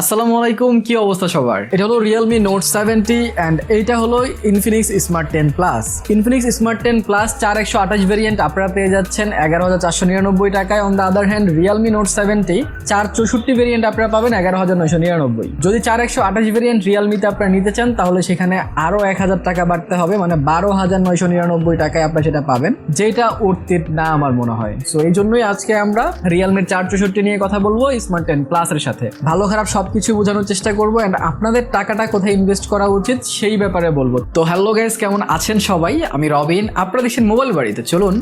আসসালামু আলাইকুম, কি অবস্থা সবার? এটা হলো রিয়েলমি নোট সেভেন্টি অ্যান্ড এইটা হলো Infinix smart ten plus Infinix smart ten plus চার একশো আঠাশ ভেরিয়েন্ট আপনারা পেয়ে যাচ্ছেন এগারো হাজার চারশো নিরানব্বই টাকায়। On the other hand Realme note seventy চার চৌষট্টি আপনারা পাবেন এগারো হাজার নয়শো নিরানব্বই। যদি চার একশো আঠাশ রিয়েলমিতে আপনারা নিতে চান, তাহলে সেখানে আরও এক হাজার টাকা বাড়তে হবে মানে বারো হাজার নয়শো নিরানব্বই টাকায় আপনারা সেটা পাবেন, যেটা অর্থিত না আমার মনে হয়। সো এই জন্যই আজকে আমরা রিয়েলমির চার চৌষট্টি নিয়ে কথা বলব স্মার্ট টেন প্লাসের সাথে। ভালো খারাপ সবকিছু বোঝানোর চেষ্টা করব অ্যান্ড আপনাদের টাকাটা কোথায় ইনভেস্ট করা উচিত সেই ব্যাপারে বলব। তো হ্যালো গাইস কেমন আছেন সবাই? আমি রবিন আপনারা দেখছেন মোবাইল বাড়িতে। চলুন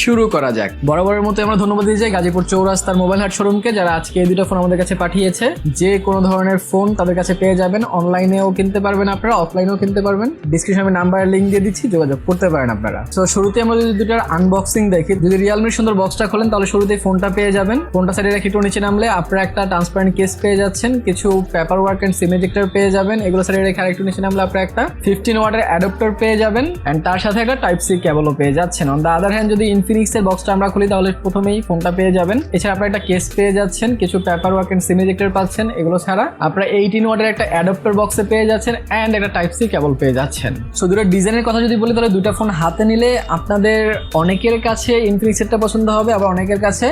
শুরু করা যাক। বরাবরের মতো আমরা ধন্যবাদ দিয়ে যাই গাজীপুর চৌরাস্তার মোবাইল হাট শোরুমকে যারা আজকে এই দুটো ফোন আমাদের কাছে পাঠিয়েছে। যে কোনো ধরনের ফোন তাদের কাছে পেয়ে যাবেন। অনলাইনেও কিনতে পারবেন আপনারা অফলাইনেও কিনতে পারবেন। ডিসক্রিপশনে নাম্বারের লিঙ্ক দিয়ে দিচ্ছি, যোগাযোগ করতে পারেন আপনারা। তো শুরুতে আমরা যদি দুটার আনবক্সিং দেখি, যদি রিয়েলমির সুন্দর বক্সটা খোলেন, তাহলে শুরুতেই ফোনটা পেয়ে যাবেন। ফোনটা সাইডে রেখে একটু নিচে নামলে আপনারা একটা ট্রান্সপারেন্ট কেস পেয়ে যাচ্ছেন। কিছু paper work and sim sim ejector পেয়ে যাবেন। এগুলো সাইডে রেখে আরেকটু নিচে নামলে আপনারা একটা। ফিফটিন ওয়াটের অ্যাডাপ্টার পেয়ে যাবেন। অ্যান্ড তার সাথে একটা টাইপ সি কেবলও পেয়ে যাচ্ছেন। অন দ্য আদার হ্যান্ড যদি ইনফিনিক্সের বক্সটা আমরা খুলি, তাহলে প্রথমেই ফোনটা পেয়ে যাবেন। এছাড়া আপনারা একটা কেস পেয়ে যাচ্ছেন, কিছু পেপার ওয়ার্ক অ্যান্ড সিমেজেক্টর পাচ্ছেন, এগুলো ছাড়া। আপনারা এইটিন ওয়াটের একটা অ্যাডাপ্টার বক্সে পেয়ে যাচ্ছেন অ্যান্ড একটা টাইপ সি কেবল পেয়ে যাচ্ছেন। সো দুটো ডিজাইনের কথা যদি বলি, তাহলে দুটো ফোন হাতে নিলে আপনাদের অনেকের কাছে ইনফিনিক্সেরটা পছন্দ হবে, আবার অনেকের কাছে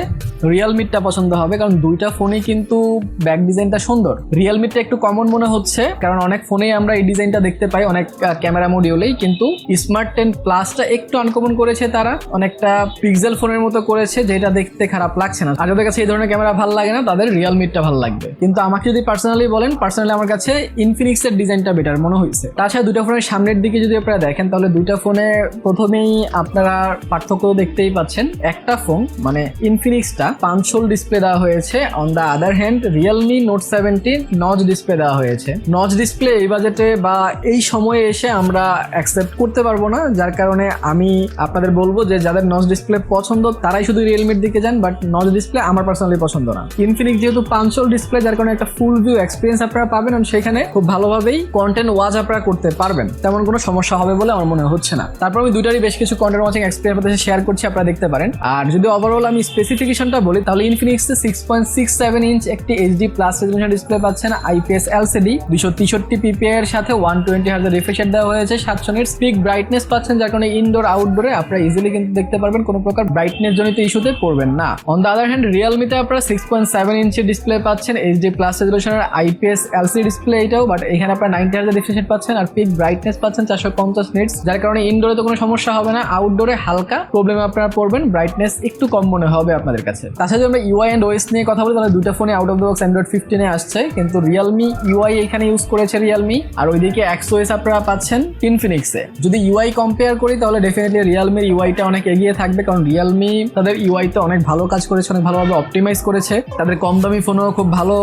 রিয়েলমিটা পছন্দ হবে, কারণ দুইটা ফোনই কিন্তু ব্যাক ডিজাইনটা সুন্দর। রিয়েলমিটা একটু কমন মনে হচ্ছে, কারণ অনেক ফোনেই আমরা এই ডিজাইনটা দেখতে পাই, অনেক ক্যামেরা মডিউলেই কিন্তু স্মার্ট টেন প্লাসটা একটু আনকমন করেছে তারা। অনেকটা পিক্সেল ফোনের মতো করেছে যেটা দেখতে খারাপ লাগছে না। আর যাদের কাছে এই ধরনের ক্যামেরা ভালো লাগে না, তাদের রিয়েলমিটা ভালো লাগবে। কিন্তু আমাকে যদি পার্সোনালি বলেন পার্সোনালি আমার কাছে ইনফিনিক্সের ডিজাইনটা বেটার মনে হয়েছে। তাছাড়া দুটো ফোনের সামনের দিকে যদি আপনারা দেখেন, তাহলে দুইটা ফোনে প্রথমেই আপনারা পার্থক্য দেখতেই পাচ্ছেন। একটা ফোন মানে ইনফিনিক্সটা পাঁচশোল ডিসপ্লে দেওয়া হয়েছে। On the other hand Realme note seventeen notch display দেওয়া হয়েছে। নজ ডিসপ্লে এই বাজেটে বা এই সময়ে এসে আমরা অ্যাকসেপ্ট করতে পারব না। যার কারণে আমি আপনাদের বলব যে, যাদের নজ ডিসপ্লে পছন্দ, তারাই শুধু রিয়েলমির দিকে যান বাট নজ ডিসপ্লে আমার পার্সোনালি পছন্দ না। ইনফিনিক্স যেহেতু পাঁচশোল ডিসপ্লে যার কারণে একটা ফুল ভিউ এক্সপিরিয়েন্স আপনারা পাবেন এবং সেখানে খুব ভালোভাবেই কন্টেন্ট ওয়াচ আপনারা করতে পারবেন। তেমন কোনো সমস্যা হবে বলে আমার মনে হচ্ছে না। তারপর আমি দুইটারই বেশ কিছু কন্টেন্ট ওয়াচিং এক্সপিরিয়েন্স আপনাদের শেয়ার করছি, আপনারা দেখতে পারেন। আর যদি ওভারঅল আমি স্পেসিফিকেশনটা বলি, তাহলে Infinix six point six seven inch একটি এইচডি প্লাস রেজলিউশন ডিসপ্লে পাচ্ছেন আইপিএস এলসিডি দুশো তেষট্টি পিপি এর সাথে ওয়ান টোয়েন্টি হাজার রিফ্রেশার দেওয়া হয়েছে, সাতশো নিট স্পিক ব্রাইটনেস পাচ্ছেন, যার কারণে ইনডোর আউটডোরে আপনারা ইজিলি কিন্তু দেখতে পারবেন। কোনো প্রকার ব্রাইটনেস জনিত ইস্যুতে পড়বেন না। অন দ্য আদার হ্যান্ড রিয়েলমিতে আপনারা সিক্স পয়েন্ট সেভেন ইঞ্চের ডিসপ্লে পাচ্ছেন এইচডি প্লাস রেজলিউশনের আইপিএস এলসিডি ডিসপ্লে এটাও বাট এখানে আপনারা নাইনটি হাজার রিফ্রেশার পাচ্ছেন আর পিক ব্রাইটনেস পাচ্ছেন চারশো পঞ্চাশ নিটস যার কারণে ইনডোরে তো কোনো সমস্যা হবে না আউটডোরে হালকা প্রবলেমে আপনারা পড়বেন ব্রাইটনেস একটু কম মনে হবে আপনাদের কাছে। তাছাড়া যদি আমরা ইউআই অ্যান্ড ওএস নিয়ে কথা বলি, তাহলে দুটো ফোনে out of the box Android ফিফটিনে আসছে, কিন্তু রিয়েলমি ইউআই এখানে ইউজ করেছে রিয়েলমি আর ওইদিকে এক্সওএস আপনারা পাচ্ছেন ইনফিনিক্সে যদি ইউআই কম্পেয়ার করি, তাহলে ডেফিনেটলি রিয়েলমির ইউআইটা অনেক এগিয়ে থাকবে, কারণ রিয়েলমি তাদের ইউআইতে অনেক ভালো কাজ করেছে, অনেক ভালোভাবে অপটিমাইজ করেছে। তাদের কম দামি ফোনেও খুব ভালো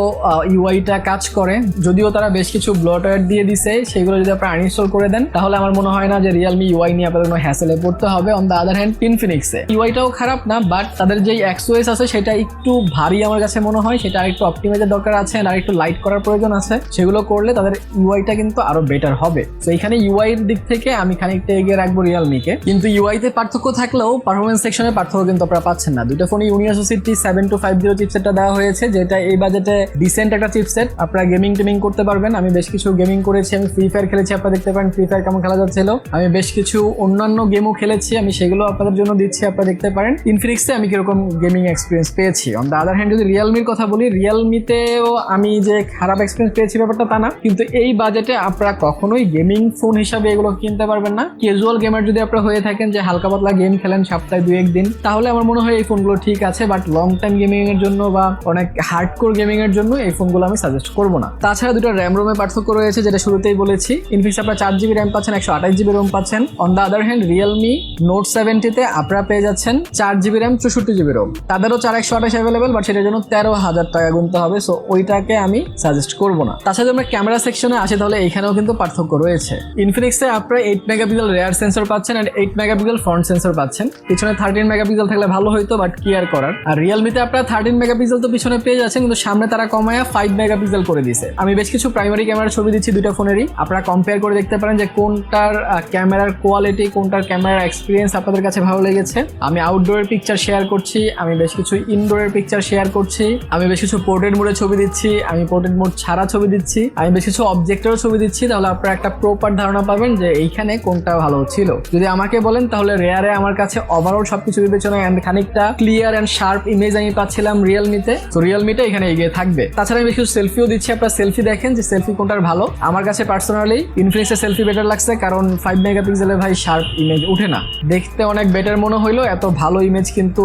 ইউআইটা কাজ করে। যদিও তারা বেশ কিছু ব্লটওয়্যার দিয়ে দিছে, সেগুলো যদি আপনারা আনইনস্টল করে দেন, তাহলে আমার মনে হয় না যে রিয়েলমি ইউআই নিয়ে আপনাদের কোনো হ্যাসেলে পড়তে হবে। অন দ্য আদার হ্যান্ড ইনফিনিক্সে ইউআইটাও খারাপ না বাট তাদের যেই এক্সওএস আছে, সেটা একটু ভারী আমার কাছে মনে হয়। সেটা আরেকটু অপটিমাইজের দরকার আছে, আর একটু লাইট করার প্রয়োজন আছে। সেগুলো করলে তাদের ইউআইটা কিন্তু আরও বেটার হবে। তো এখানে ইউআই দিক থেকে আমি খানিকটা এগিয়ে রাখব রিয়েলমিকে কিন্তু ইউআইতে পার্থক্য থাকলেও পারফরমেন্স সেকশনের পার্থক্য কিন্তু আপনারা পাচ্ছেন না। দুটো ফোনে ইউনিভার্সিটি সেভেন টু ফাইভ জিরো চিপসেটটা দেওয়া হয়েছে, যেটা এই বাজেটে ডিসেন্ট একটা চিপসেট আপনারা গেমিং টেমিং করতে পারবেন। আমি বেশ কিছু গেমিং করেছি, আমি ফ্রি ফায়ার খেলেছি, আপনারা দেখতে পারেন ফ্রি ফায়ার কেমন খেলা যাচ্ছিল। আমি বেশ কিছু অন্যান্য গেমও খেলেছি, আমি সেগুলো আপনাদের জন্য দিচ্ছি, আপনারা দেখতে পারেন। ইনফিনিক্সে আমি কীরকম গেমিং এক্সপিরিয়েন্স পেয়েছি। অন দ্য আদার হ্যান্ড যদি রিয়েলমির কথা বলি রিয়েলমিতেও আমি যে খারাপ এক্সপিরিয়েন্স পেয়েছি ব্যাপারটা তা না। কিন্তু এই বাজেটে আপনারা কখনোই গেমিং ফোন হিসাবে এগুলো কিনতে পারবেন না। ক্যাজুয়াল গেমার যদি আপনারা হয়ে থাকেন, যে হালকা পাতলা গেম খেলেন সপ্তাহে দুই, একদিন। তাহলে আমার মনে হয় এই ফোনগুলো ঠিক আছে বাট লং টাইম গেমিং এর জন্য বা অনেক হার্ড কোর গেমিং এর জন্য এই ফোনগুলো আমি সাজেস্ট করব না। তাছাড়া দুটো র্যাম রোমে পার্থক্য রয়েছে, যেটা শুরুতেই বলেছি। ইনফিক্স আপনারা চার জিবি র্যাম পাচ্ছেন, একশো আঠাশ জিবি রোম পাচ্ছেন। On the other hand Realme note সেভেন্টিতে আপনারা পেয়ে যাচ্ছেন চার জিবি র্যাম চৌষট্টি জিবি রোম তাদেরও চার একশো আঠাশ অ্যাভেলেবেল বাট সেটার জন্য তেরো হাজার টাকা গুনতে হবে সো ওইটাকে আমি সাজেস্ট করব না। তাছাড়া আমরা ক্যামেরা সেকশনে আসি, তাহলে এখানেও কিন্তু পার্থক্য রয়েছে। ইনফিনিক্সে আপনারা এইট মেগাপিক্সেল রেয়ার সেন্সর পাচ্ছেন and eight megapixel front sensor পাচ্ছেন। পিছনে থার্টিন মেগাপিক্সেল থাকলে ভালো হইতো বাট কি আর করার? আর রিয়েলমিতে আপনারা থার্টিন মেগাপিক্সেল তো পিছনে পেয়ে যাচ্ছেন, কিন্তু সামনে তারা কমায়া ফাইভ মেগাপিক্সেল করে দিছে। আমি বেশ কিছু প্রাইমারি ক্যামেরার ছবি দিচ্ছি দুইটা ফোনেরই আপনারা কম্পেয়ার করে দেখতে পারেন যে কোনটার ক্যামেরার কোয়ালিটি কোনটার ক্যামেরার এক্সপিরিয়েন্স আপনাদের কাছে ভালো লেগেছে। আমি আউটডোরের পিকচার শেয়ার করছি, আমি বেশ কিছু ইনডোরের পিকচার শেয়ার করছি, আমি বেশ কিছু পোর্ট্রেট মোডে ছবি দিচ্ছি, আমি পোর্ট্রেট মোড ছাড়া ছবি দিচ্ছি, আমি বেশ কিছু অবজেক্টেরও ছবি দিচ্ছি, তাহলে আপনারা একটা প্রপার ধারণা পাবেন যে এইখানে কোনটা ভালো ছিল। যদি আমাকে বলেন, তাহলে রেয়ারে আমার কাছে ওভারঅল সবকিছু বিবেচনায় আমি খানিকটা ক্লিয়ার অ্যান্ড শার্প ইমেজ আমি পাচ্ছিলাম রিয়েলমিতে তো রিয়েলমিটা এখানে এগিয়ে থাকবে। তাছাড়া আমি কিছু সেলফিও দিচ্ছি, আপনারা সেলফি দেখেন যে সেলফি কোনটার ভালো। আমার কাছে পার্সোনালি ইনফিনিক্সের সেলফি বেটার লাগছে, কারণ ফাইভ মেগাপিক্সেলের ভাই শার্প ইমেজ উঠে না। দেখতে অনেক বেটার মনে হইল, এত ভালো ইমেজ কিন্তু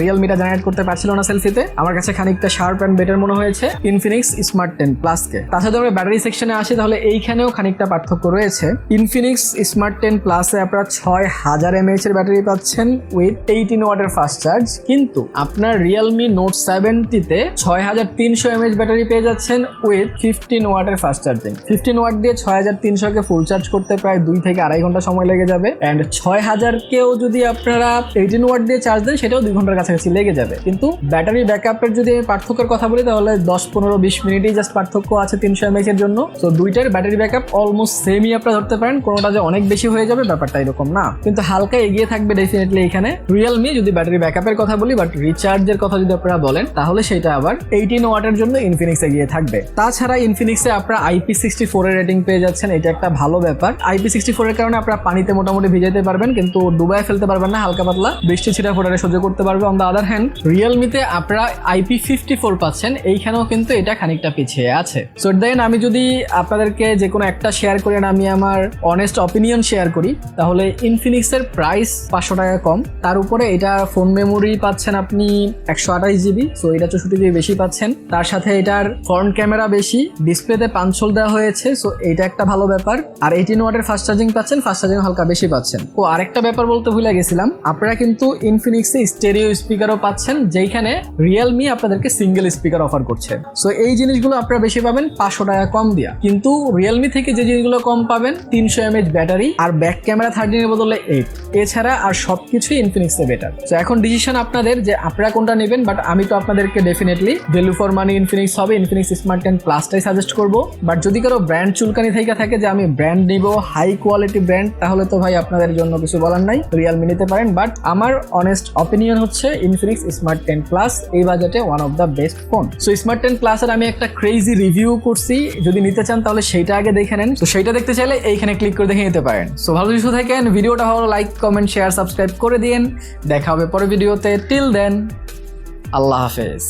রিয়েলমিটা জেনারেট করতে পারছিল না সেলফিতে আমার কাছে খানিকটা শার্প অ্যান্ড বেটার মনে হয়েছে ইনফিনিক্স স্মার্ট টেন প্লাসকে তাছাড়া আমরা ব্যাটারি সেকশনে আসি, তাহলে এইখানেও খানিকটা পার্থক্য রয়েছে। ইনফিনিক্স স্মার্ট টেন প্লাসে আপনারা ছয় হাজার এমএএচ এর ব্যাটারি পাচ্ছেন। উইথ এইটিন ওয়াটের ফাস্ট চার্জ কিন্তু আপনার রিয়েলমি নোট সেভেন্টিতে ছয় হাজার তিনশো এমএএচ ব্যাটারি পেয়ে যাচ্ছেন উইথ ফিফটিন ওয়াটের ফাস্ট চার্জিং ফিফটিন ওয়াট দিয়ে ছয় হাজার তিনশোকে ফুল চার্জ করতে প্রায় দুই থেকে আড়াই ঘণ্টা সময় লেগে যাবে। অ্যান্ড ছয় হাজারকেও যদি আপনারা এইটিন ওয়াট দিয়ে চার্জ দেন, সেটাও দুই ঘণ্টার কাছাকাছি লেগে যাবে। কিন্তু ব্যাটারি ব্যাকআপের যদি আমি পার্থক্যের কথা বলি, তাহলে দশ, পনেরো, বিশ মিনিটই জাস্ট পার্থক্য আছে তিনশো এমএএচ এর জন্য। তো দুইটার ব্যাটারি ব্যাকআপ অলমোস্ট সেমই আপনারা ধরতে পারেন। কোনোটা যে অনেক বেশি হয়ে যাবে, ব্যাপারটা এরকম না। কিন্তু হালকা এগিয়ে থাকবে ডেফিনেটলি এখানে। রিয়েলমি যদি ব্যাটারি ব্যাকআপের কথা বলি বাট রিচার্জের কথা যদি আপনারা বলেন, তাহলে সেটা আবার এইটিন ওয়াটের জন্য ইনফিনিক্স এগিয়ে থাকবে। তাছাড়া ইনফিনিক্সে আপনারা আইপি সিক্সটি ফোর এর রেটিং পেয়ে যাচ্ছেন, এটা একটা ভালো ব্যাপার। আইপি সিক্সটি ফোর এর কারণে আপনারা পানিতে মোটামুটি ভিজাইতে পারবেন, কিন্তু ডুবায় ফেলতে পারবেন না, হালকা পাতলা বৃষ্টি ছিটা ফোটারে সহ্য করতে পারবে অন দ্য আদার হ্যান্ড রিয়েলমিতে আপনারা আইপি ফিফটি ফোর পাচ্ছেন, এইখানেও কিন্তু এটা খানিকটা পিছিয়ে আছে। সো দেন আমি যদি আপনাদেরকে যে কোনো একটা শেয়ার করি আর আমি আমার অনেস্ট অপিনিয়ন শেয়ার করি, তাহলে ইনফিনিক্সের প্রাইস পাঁচশো টাকা কম তার উপরে এটা ফোন মেমোরি পাচ্ছেন আপনি একশো আঠাশ জিবি সো এটা চৌষট্টি জিবি বেশি পাচ্ছেন। তার সাথে এটার ফ্রন্ট ক্যামেরা বেশি ডিসপ্লেতে পাঁচশোল দেওয়া হয়েছে সো এটা একটা ভালো ব্যাপার। আর এইটিন ওয়াটের ফাস্ট চার্জিং পাচ্ছেন ফাস্ট চার্জিং হালকা বেশি পাচ্ছেন। ও আরেকটা ব্যাপার বলতে ভুলে গেছিলাম, আপনারা কিন্তু ইনফিনিক্সে স্টেরিও স্পিকারও পাচ্ছেন, যেইখানে রিয়েলমি আপনাদেরকে সিঙ্গেল স্পিকার অফার করছে। সো এই জিনিসগুলো আপনারা বেশি পাবেন পাঁচশো টাকা কম দিয়া। কিন্তু রিয়েলমি থেকে যে জিনিসগুলো কম পাবেন, তিনশো এমএচ ব্যাটারি আর ব্যাক ক্যামেরা থার্টিনের বদলে এইট এছাড়া আর সবকিছুই ইনফিনিক্সে বেটার তো এখন ডিসিশন আপনাদের যে আপনারা কোনটা নেবেন বাট আমি তো আপনাদেরকে definitely value for money Infinix হবে ইনফিনিক্স স্মার্ট টেন প্লাসটাই সাজেস্ট করব। বাট যদি কারও ব্র্যান্ড চুলকানি থেকে থাকে যে আমি ব্র্যান্ড নিব হাই কোয়ালিটি ব্র্যান্ড তাহলে তো ভাই আপনাদের জন্য কিছু বলার নাই রিয়েলমি নিতে পারেন। বাট আমার অনেস্ট অপিনিয়ন হচ্ছে ইনফিনিক্স স্মার্ট টেন প্লাস এই বাজেটে one of the best phone so smart ten প্লাসের আমি একটা ক্রেজি রিভিউ করছি। যদি নিতে চান, তাহলে সেইটা আগে দেখে নেন। তো সেইটা দেখতে চাইলে এইখানে ক্লিক করে দেখে নিতে পারেন। সো ভালো কিছু থাকেন, ভিডিওটা ভালো লাইক কমেন্ট শেয়ার সাবস্ক্রাইব করে দিন। দেখা হবে পরে ভিডিওতে। টিল দেন আল্লাহ হাফেজ।